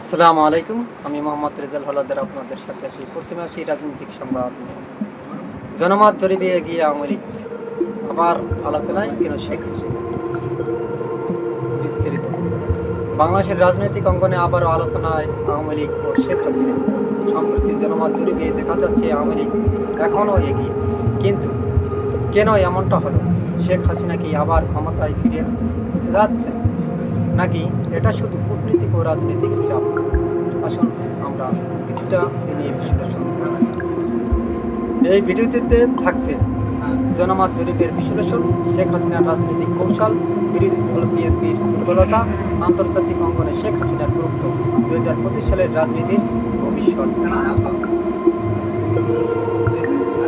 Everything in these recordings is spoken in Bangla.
আসসালামু আলাইকুম। আমি মোহাম্মদ রেজাল হলাদার আপনাদের সাথে আসি প্রথমে আসি রাজনৈতিক সংবাদ জনমত জরিপে এগিয়ে আওয়ামী লীগ। আবার আলোচনায় কেন শেখ হাসিনা? বিস্তারিত। বাংলাদেশের রাজনৈতিক অঙ্গনে আবারও আলোচনায় আওয়ামী লীগ ও শেখ হাসিনা। সম্প্রতি জনমত জরিপে দেখা যাচ্ছে আওয়ামী লীগ এখনও এগিয়ে। কিন্তু কেন এমনটা হলো? শেখ হাসিনা কি আবার ক্ষমতায় ফিরে যাচ্ছে নাকি এটা শুধু কূটনীতিক ও রাজনৈতিক চাপ। আসুন আমরা কিছুটা নিয়ে বিশ্লেষণ। এই ভিডিওটিতে থাকছে জনমত জরিপের বিশ্লেষণ, শেখ হাসিনার রাজনৈতিক কৌশল, বিরোধী দল বিএনপির দুর্বলতা, আন্তর্জাতিক অঙ্গনে শেখ হাসিনার গুরুত্ব দু হাজার পঁচিশ সালের রাজনীতির ভবিষ্যৎ।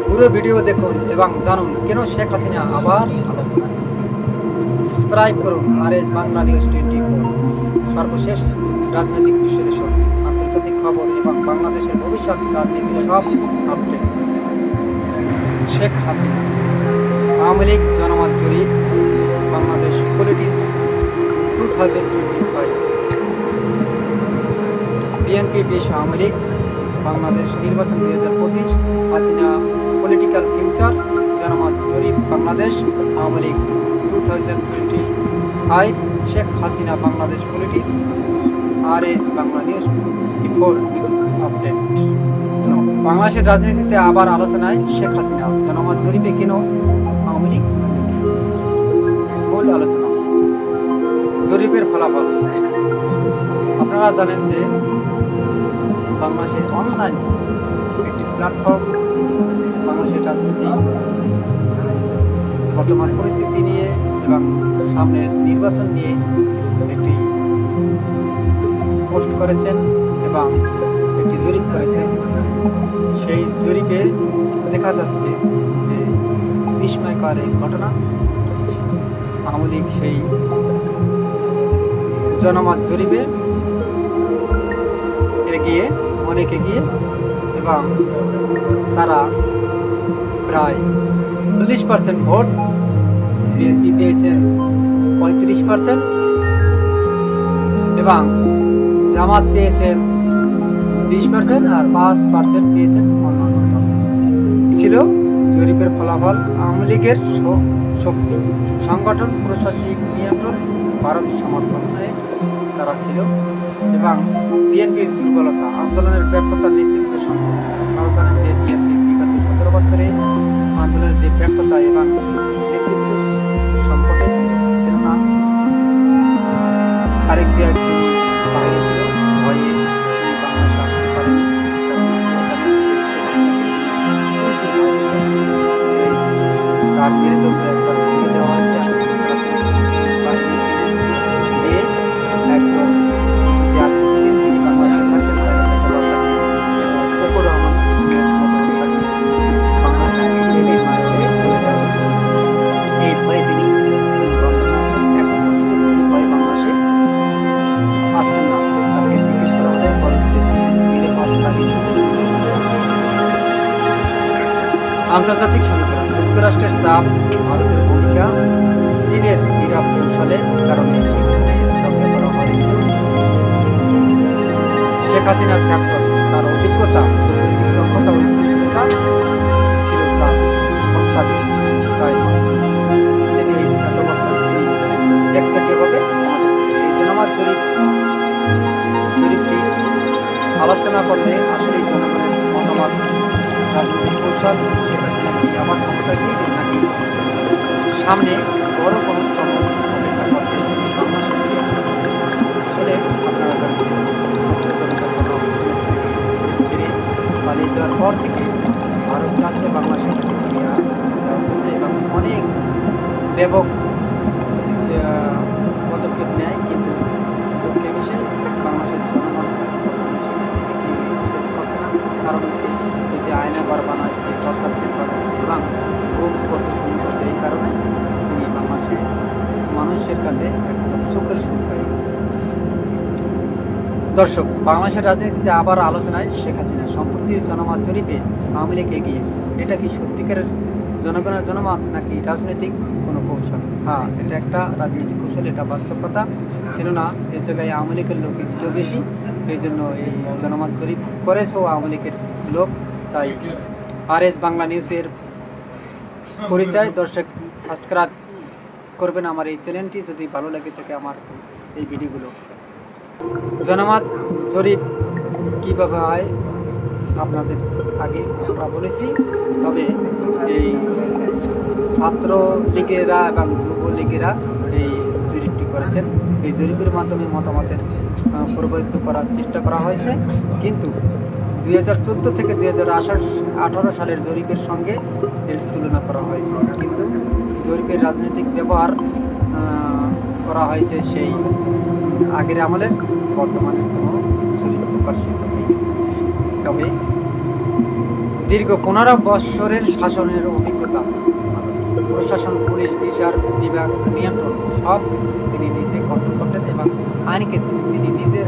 পুরো ভিডিও দেখুন এবং জানুন কেন শেখ হাসিনা আবার আলোচনায় সাবস্ক্রাইব করুন আর S Bangla news twenty four. সর্বশেষ রাজনৈতিক বিশ্লেষণ আন্তর্জাতিক খবর এবং বাংলাদেশের ভবিষ্যৎ রাজনীতির সব আপডেট। শেখ হাসিনা, আওয়ামী লীগ জনমত জরিপ, Bangladesh politics two thousand twenty five. BNP বিশ, আওয়ামী লীগ, বাংলাদেশ নির্বাচন দুই হাজার পঁচিশ, হাসিনা পলিটিক্যাল ফিউচার জনমত জরিপ, Bangladesh Awami League two thousand twenty five Sheikh Hasina Bangladesh politics আর S Bangla news before news update বাংলাদেশের রাজনীতিতে আবার আলোচনায় শেখ হাসিনা জনমত জরিপে কেন আওয়ামী লীগ মূল আলোচনা? জরিপের ফলাফল। আপনারা জানেন যে বাংলাদেশের অনলাইন একটি প্ল্যাটফর্ম বাংলাদেশের রাজনীতি, বর্তমান পরিস্থিতি নিয়ে এবং সামনের নির্বাচন নিয়ে একটি পোস্ট করেছেন এবং একটি জরিপ করেছেন। সেই জরিপে দেখা যাচ্ছে যে বিস্ময়কর এই ঘটনা। আওয়ামী লীগ সেই জনমত জরিপে এগিয়ে, অনেক এগিয়ে এবং তারা প্রায় চল্লিশ পার্সেন্ট ভোট বিএনপি পেয়েছেন পঁয়ত্রিশ পার্সেন্ট এবং জামাত পেয়েছেন বিশ পার্সেন্ট আর পাঁচ পার্সেন্ট পেয়েছেন অন্যান্য ছিল জরিপের ফলাফল আওয়ামী লীগের শক্তি। সংগঠন, প্রশাসনিক নিয়ন্ত্রণ, ভারত সমর্থনে তারা ছিল এবং বিএনপির দুর্বলতা, আন্দোলনের ব্যর্থতার নেতৃত্ব সম্ভব আপনারা জানেন যে বিএনপি বিগত সতেরো বছরে আন্দোলনের যে ব্যর্থতা এবং আরেক যে আন্তর্জাতিক সমীকরণ যুক্তরাষ্ট্রের চাপ ভারতের ভূমিকা, চীনের নীরব কৌশলের কারণে শেখ হাসিনার ফ্যাক্টর তার অভিজ্ঞতা দক্ষতা তাই তিনি আলোচনা করলে আসলে জনগণের মতামত রাজনৈতিক কৌশল শেখ হাসিনা কি আবার নাকি সামনে বড় কোনো চমক অপেক্ষা বাংলাদেশের ইতিহাসে। আসলে আপনারা জানছেন ছাত্র জনতার কোনো যাওয়ার পর থেকে ভারত চাচ্ছে বাংলাদেশের প্রতিক্রিয়া দেওয়ার জন্য এবং অনেক ব্যাপক সেল বানাইছে এবং গুম করতে এই কারণে তিনি বাংলাদেশে মানুষের কাছে একটা চোখের সুখ হয়ে গেছে। দর্শক, বাংলাদেশের রাজনীতিতে আবার আলোচনায় শেখ হাসিনা সম্প্রতি জনমত জরিপে আওয়ামী লীগ এগিয়ে। এটা কি সত্যিকারের জনগণের জনমত নাকি রাজনৈতিক কোনো কৌশল? হ্যাঁ এটা একটা রাজনৈতিক কৌশল, এটা বাস্তবতা কেননা এই জায়গায় আওয়ামী লীগের লোকই ছিল বেশি। এই জন্য এই জনমত জরিপ করেছেও আওয়ামী লীগের লোক। তাই আর এস বাংলা নিউজের পরিচয়। দর্শক সাবস্ক্রাইব করবেন আমার এই চ্যানেলটি যদি ভালো লাগে থাকে আমার এই ভিডিওগুলো জনমত, জরিপ কীভাবে হয়, আপনাদের আগে আমরা বলেছি। তবে এই ছাত্র লীগেরা এবং যুবলীগেরা এই জরিপটি করেছেন। এই জরিপের মাধ্যমে মতামতের প্রভাবিত করার চেষ্টা করা হয়েছে। কিন্তু দুই হাজার চোদ্দ থেকে দুই হাজার আঠারো সালের জরিপের সঙ্গে এর তুলনা করা হয়েছে। কিন্তু জরিপের রাজনৈতিক ব্যবহার করা হয়েছে সেই আগের আমলের বর্তমানে কোনো জরিপ প্রকাশিত নেই। তবে দীর্ঘ পনেরো বৎসরের শাসনের অভিজ্ঞতা, প্রশাসন, পুলিশ, বিচার বিভাগ, নিয়ন্ত্রণ সব তিনি নিজে গঠন করতেন এবং আইনকে তিনি নিজের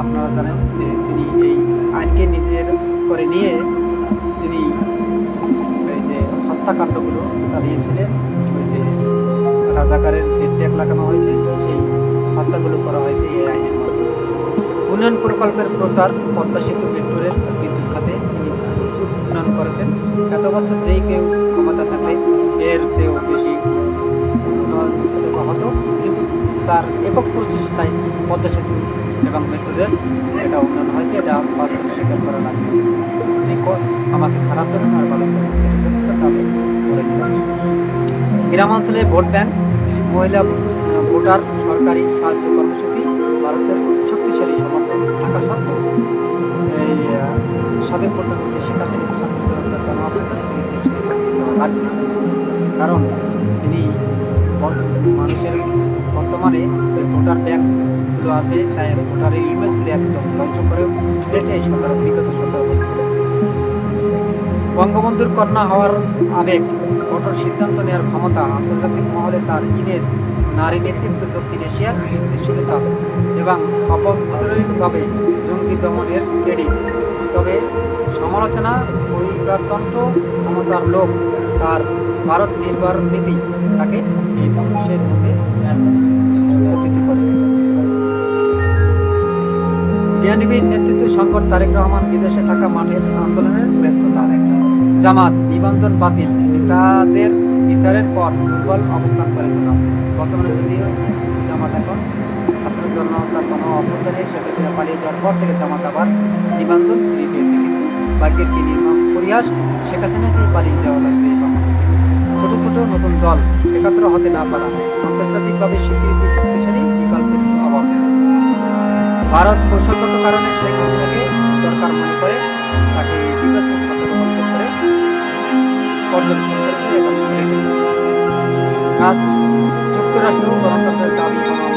আপনারা জানেন যে তিনি এই আইনকে নিজের করে নিয়ে তিনি এই যে হত্যাকাণ্ডগুলো চালিয়েছিলেন। ওই যে রাজাকারের যে ট্যাগ লাগানো হয়েছে, সেই হত্যাগুলো করা হয়েছে এই আইনের উন্নয়ন প্রকল্পের প্রচার, পদ্মা সেতু মেট্রো রেল বিদ্যুৎ খাতে তিনি প্রচুর উন্নয়ন করেছেন। এত বছর যেই কেউ ক্ষমতা থাকলে এর চেয়েও বেশি উন্নয়ন হতো। কিন্তু তার একক প্রচেষ্টায় পদ্মা সেতু এবং মেট্রো রেল এটা উন্নয়ন হয়েছে, এটা বাস্তব স্বীকার করা লাগে তিনি আমাকে খারাপ জানেন আর ভালো জানেন যেটা সত্যি কথা আমি বলে গ্রাম অঞ্চলে ভোট ব্যাংক, মহিলা ভোটার সরকারি সাহায্য কর্মসূচি, ভারতের শক্তিশালী সমর্থন থাকা সত্ত্বেও এই সাবেক প্রধানমন্ত্রী শেখ গণঅভ্যুত্থানে তিনি দেশে পাঠিয়ে লাগছে কারণ মানুষের বর্তমানে যে ভোটার ব্যাংকগুলো আছে, তাই ভোটারের ইমেজগুলি একদম ধ্বংস করে ফেলেছে। এই সতেরো বিগত সতেরো বছর। বঙ্গবন্ধুর কন্যা হওয়ার আবেগ, কঠোর সিদ্ধান্ত নেওয়ার ক্ষমতা আন্তর্জাতিক মহলে তার ইমেজ, নারী নেতৃত্ব দক্ষিণ এশিয়ার স্থিতিশীলতা এবং অভ্যন্তরীণভাবে জঙ্গি দমনের ক্রেডিট তবে সমালোচনা, পরিবারতন্ত্র, ক্ষমতার লোক তার ভারত নির্ভর নীতি তাকে এই ধ্বংসের মধ্যে করে বিএনপির নেতৃত্ব সংকট তারেক রহমান বিদেশে থাকা মাঠের আন্দোলনের ব্যর্থতা। জামাত নিবন্ধন বাতিল, নেতাদের বিচারের পর দুর্বল অবস্থান করে তোলা। বর্তমানে যদিও জামাত এখন ছাত্র তার কোনো অভ্যুত্থানে শেখ হাসিনা পালিয়ে যাওয়ার পর থেকে জামাত আবার নিবন্ধন ভাগ্যের কি নির্মম পরিহাস? শেখ হাসিনাকেই পালিয়ে যাওয়া লাগছে এই বাংলাদেশ? ছোট ছোট নতুন দল একাত্র হতে না পারা, আন্তর্জাতিকভাবে স্বীকৃতি শক্তিশালী বিকল্পের অভাব ভারত কৌশলগত কারণে শেখ হাসিনাকে দরকার মনে করে তাকে এবং যুক্তরাষ্ট্র গণতন্ত্রের দাবি এবং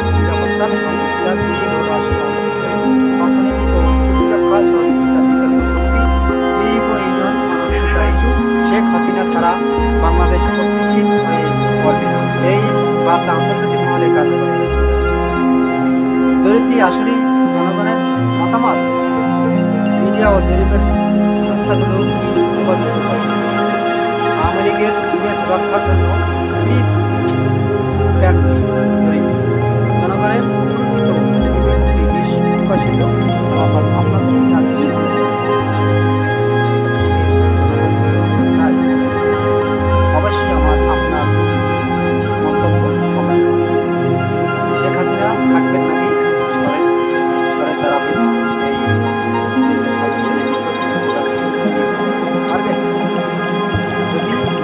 শেখ হাসিনা ছাড়া বাংলাদেশ অস্থিতিশীল হয়ে পড়বে এই বার্তা আন্তর্জাতিক মহলে কাজ করে। জরিপটি আসলেই জনগণের মতামত? মিডিয়া ও জরিপের সংস্থাগুলো কি প্রভাবিত করে আওয়ামী লীগের ইমেজ রক্ষার জন্য জনগণের প্রকৃত অভিব্যক্তি প্রকাশিত? আপনার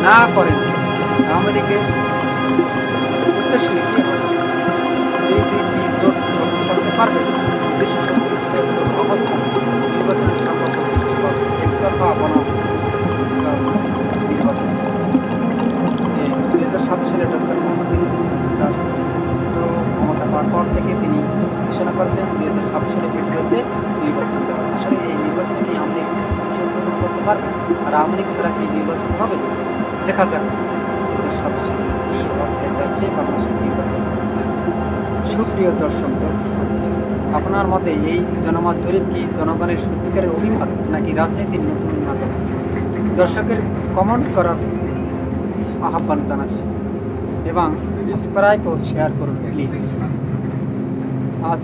না করেন। লীগের উত্তরসূরি কি গঠন করতে নির্বাচনের নির্বাচন। যে দুই হাজার সাত সালে ডক্টর ক্ষমতা পর থেকে তিনি ঘোষণা করেছেন, দুই হাজার ছাব্বিশ সালে নির্বাচন এই করতে আর আওয়ামী লীগ কি নির্বাচন হবে? দেখা যাক। সালে হতে যাচ্ছে বাংলাদেশের নির্বাচন সুপ্রিয় দর্শক দর্শক, আপনার মতে এই জনমত জরিপ কি জনগণের সত্যিকারের অভিমত নাকি রাজনীতির নতুন নাটক দর্শকের কমেন্ট করার আহ্বান জানাচ্ছি এবং সাবস্ক্রাইব ও শেয়ার করুন প্লিজ আজ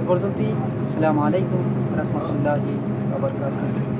এ পর্যন্তই। আসসালামু আলাইকুম রহমতুল্লাহ রহমতুল্লাহি